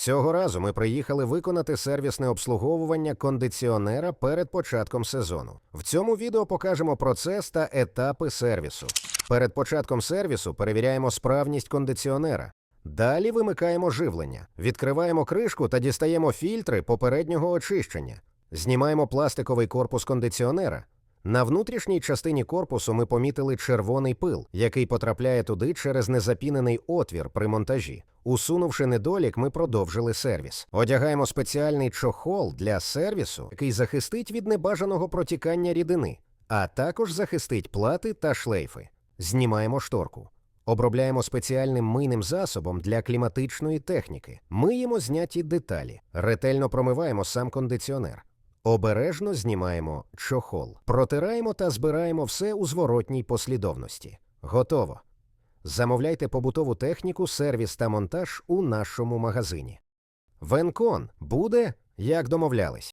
Цього разу ми приїхали виконати сервісне обслуговування кондиціонера перед початком сезону. В цьому відео покажемо процес та етапи сервісу. Перед початком сервісу перевіряємо справність кондиціонера. Далі вимикаємо живлення, відкриваємо кришку та дістаємо фільтри попереднього очищення. Знімаємо пластиковий корпус кондиціонера. На внутрішній частині корпусу ми помітили червоний пил, який потрапляє туди через незапінений отвір при монтажі. Усунувши недолік, ми продовжили сервіс. Одягаємо спеціальний чохол для сервісу, який захистить від небажаного протікання рідини, а також захистить плати та шлейфи. Знімаємо шторку. Обробляємо спеціальним мийним засобом для кліматичної техніки. Миємо зняті деталі, ретельно промиваємо сам кондиціонер. Обережно знімаємо чохол, протираємо та збираємо все у зворотній послідовності. Готово. Замовляйте побутову техніку, сервіс та монтаж у нашому магазині. Венкон буде, як домовлялись.